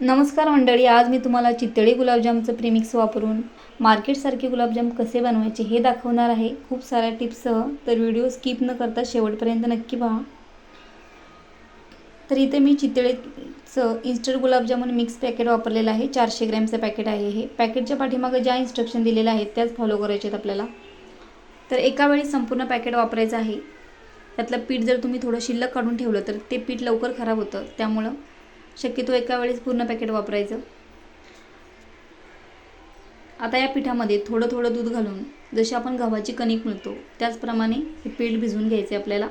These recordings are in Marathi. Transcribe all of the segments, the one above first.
नमस्कार मंडळी आज मी तुम्हाला चितळी गुलाबजामचं प्रेमिक्स वापरून मार्केटसारखे गुलाबजाम कसे बनवायचे हे दाखवणार आहे. खूप साऱ्या टिप्ससह तर व्हिडिओ स्किप न करता शेवटपर्यंत नक्की पहा. तर इथे मी चितळेचं इन्स्टंट गुलाबजामून मिक्स पॅकेट वापरलेलं आहे. चारशे ग्रॅमचं पॅकेट आहे हे. पॅकेटच्या पाठीमागं ज्या इन्स्ट्रक्शन दिलेल्या आहेत त्याच फॉलो करायचे आहेत आपल्याला. तर एका वेळी संपूर्ण पॅकेट वापरायचं आहे. त्यातलं पीठ जर तुम्ही थोडं शिल्लक काढून ठेवलं तर ते पीठ लवकर खराब होतं. त्यामुळं शक्यतो एका वेळेस पूर्ण पॅकेट वापरायचं. आता या पिठामध्ये थोडं थोडं दूध घालून जशी आपण गव्हाची कणिक मिळतो त्याचप्रमाणे हे पीठ भिजवून घ्यायचे आपल्याला.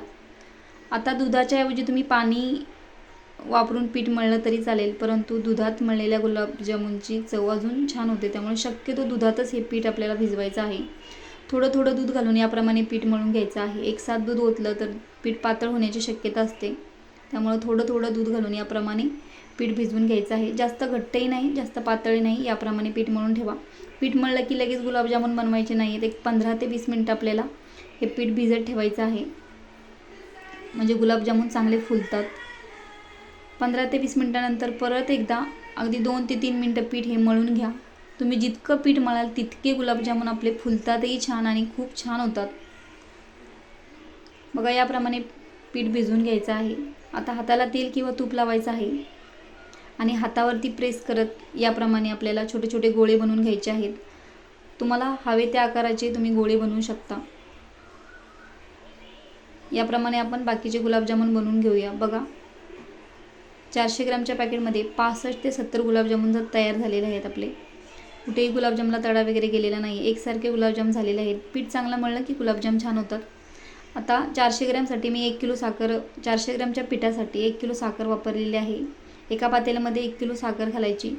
आता दुधाच्या ऐवजी तुम्ही पाणी वापरून पीठ मळलं तरी चालेल परंतु दुधात मळलेल्या गुलाबजामुनची चव अजून छान होते त्यामुळे शक्यतो दुधातच हे पीठ आपल्याला भिजवायचं आहे. थोडं थोडं दूध घालून याप्रमाणे पीठ मळून घ्यायचं आहे. एक साथ दूध ओतलं तर पीठ पातळ होण्याची शक्यता असते त्यामुळं थोडं थोडं दूध घालून याप्रमाणे पीठ भिजवून घ्यायचं आहे. जास्त घट्टही नाही जास्त पातळी नाही याप्रमाणे पीठ मळून ठेवा. पीठ मळलं की लगेच गुलाबजामुन बनवायचे नाही. आहेत एक पंधरा ते वीस मिनटं आपल्याला हे पीठ भिजत ठेवायचं आहे. म्हणजे गुलाबजामुन चांगले फुलतात. पंधरा ते वीस मिनटानंतर परत एकदा अगदी दोन ते तीन मिनटं पीठ हे मळून घ्या. तुम्ही जितकं पीठ मळाल तितके गुलाबजामुन आपले फुलतातही छान आणि खूप छान होतात. बघा याप्रमाणे पीठ भिजवून घ्यायचं आहे. आता हाताला तेल किंवा तूप लावायचं आहे. आणि हातावरती प्रेस करत याप्रमाणे आपल्याला छोटे छोटे गोळे बनवून घ्यायचे आहेत. तुम्हाला हवे त्या आकाराचे तुम्ही गोळे बनवू शकता. याप्रमाणे आपण बाकीचे गुलाबजामुन बनवून घेऊया. बघा. चारशे ग्रॅमच्या पॅकेटमध्ये पासष्ट ते सत्तर गुलाबजामुन जर तयार झालेले आहेत आपले. कुठेही गुलाबजामला तडा वगैरे गेलेला नाही एकसारखे गुलाबजाम झालेले आहेत. पीठ चांगलं मळलं की गुलाबजाम छान होतात. आता चारशे ग्रॅमसाठी मी एक किलो साखर चारशे ग्रॅमच्या पिठासाठी एक किलो साखर वापरलेली आहे. एका पातेल्यामध्ये एक किलो साखर घालायची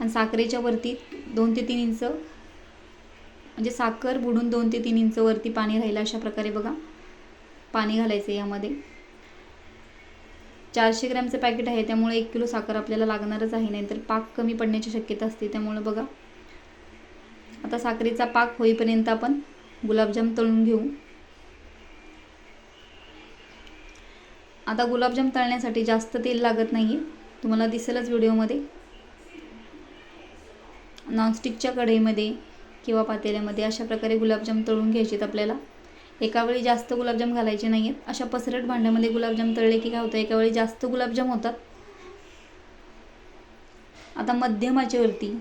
आणि साखरेच्या वरती दोन ते तीन इंच म्हणजे साखर बुडून दोन ते तीन इंच वरती पाणी राहिलं अशा प्रकारे बघा. पाणी घालायचं यामध्ये. चारशे ग्रॅमचं पॅकेट आहे त्यामुळे एक किलो साखर आपल्याला लागणारच आहे नाहीतर पाक कमी पडण्याची शक्यता असते त्यामुळे बघा. आता साखरेचा पाक होईपर्यंत आपण गुलाबजाम तळून घेऊ. आता गुलाबजाम तळण्यासाठी जास्त तेल लागत नाही आहे तुम्हाला दिसेलच व्हिडिओमध्ये. नॉनस्टिकच्या कढईमध्ये किंवा पातेल्यामध्ये अशा प्रकारे गुलाबजाम तळून घ्यायचेत आपल्याला. एका वेळी जास्त गुलाबजाम घालायचे नाही आहेत अशा पसरट भांड्यामध्ये गुलाबजाम तळले की काय होतं? एका वेळी जास्त गुलाबजाम होतात. आता मध्यमाच्यावरती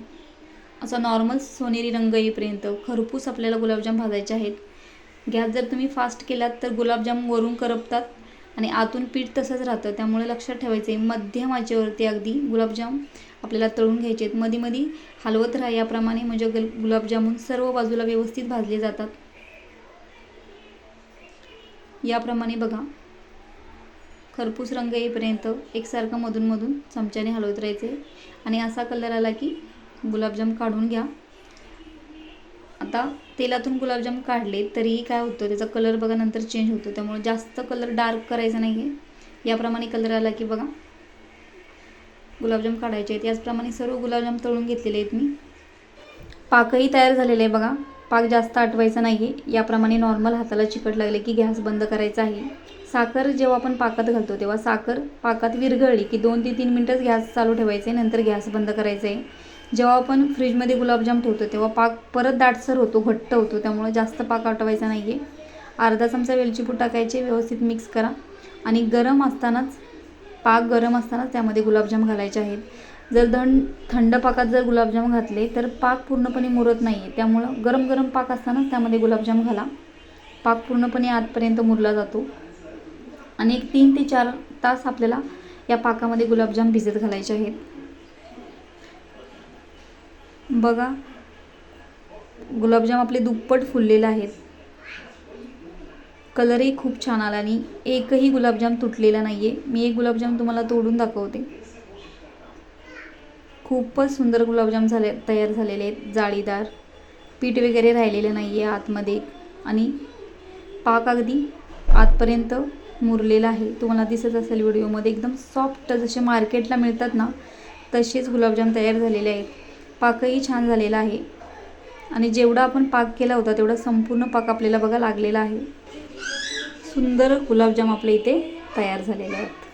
असा नॉर्मल सोनेरी रंग येईपर्यंत खरपूस आपल्याला गुलाबजाम भाजायचे आहेत. गॅस जर तुम्ही फास्ट केलात तर गुलाबजाम वरून करपतात. आणि आतून पीठ तसंच राहतं. त्यामुळे लक्षात ठेवायचं आहे मध्यम आचेवरती अगदी गुलाबजाम आपल्याला तळून घ्यायचे आहेत. मध्ये मध्ये हलवत राहा. याप्रमाणे म्हणजे गल गुलाबजामून सर्व बाजूला व्यवस्थित भाजले जातात. याप्रमाणे बघा. खरपूस रंग येईपर्यंत एकसारखं मधूनमधून चमच्याने हलवत राहायचे आणि असा कलर आला की गुलाबजाम काढून घ्या. आता तेलातून गुलाबजाम काढले तरीही काय होतं त्याचा कलर बघा नंतर चेंज होतो. त्यामुळे जास्त कलर डार्क करायचा नाही आहे याप्रमाणे कलर आला की बघा. गुलाबजाम काढायचे आहेत. याचप्रमाणे सर्व गुलाबजाम तळून घेतलेले आहेत मी. पाकही तयार झालेले आहे बघा. पाक जास्त आटवायचा नाही आहे याप्रमाणे नॉर्मल हाताला चिकट लागले की गॅस बंद करायचा आहे. साखर जेव्हा आपण पाकात घालतो तेव्हा साखर पाकात विरघळली की दोन ते तीन मिनटंच गॅस चालू ठेवायचे नंतर गॅस बंद करायचा. आहे जेव्हा आपण फ्रीजमध्ये गुलाबजाम ठेवतो तेव्हा पाक परत दाटसर होतो घट्ट होतो. त्यामुळे जास्त पाक आटवायचा नाही आहे अर्धा चमचा वेलची पूड टाकायचे व्यवस्थित मिक्स करा. आणि गरम असतानाच पाक गरम असतानाच त्यामध्ये गुलाबजाम घालायचे आहेत. जर धन थंड पाकात जर गुलाबजाम घातले तर पाक पूर्णपणे मुरत नाही आहे त्यामुळं गरम गरम पाक असतानाच त्यामध्ये गुलाबजाम घाला. पाक पूर्णपणे आतपर्यंत मुरला जातो. आणि एक तीन ते चार तास आपल्याला या पाकामध्ये गुलाबजाम भिजत घालायचे आहेत. बघा. गुलाबजाम आपले दुप्पट फुललेले आहेत. कलरही खूप छान आला आणि एकही गुलाबजाम तुटलेला नाही आहे मी एक गुलाबजाम तुम्हाला तोडून दाखवते. खूपच सुंदर गुलाबजाम झाले तयार झालेले आहेत. जाळीदार. पीठ वगैरे राहिलेलं नाही आहे आतमध्ये. आणि पाक अगदी आतपर्यंत मुरलेला आहे. तुम्हाला दिसत असेल व्हिडिओमध्ये एकदम सॉफ्ट जसे मार्केटला मिळतात ना तसेच गुलाबजाम तयार झालेले आहेत. पाकही छान झालेला आहे. आणि जेवढा आपण पाक केला होता तेवढा संपूर्ण पाक आपल्याला बघा लागलेला आहे. सुंदर गुलाबजाम आपल्या इथे तयार झालेले आहेत.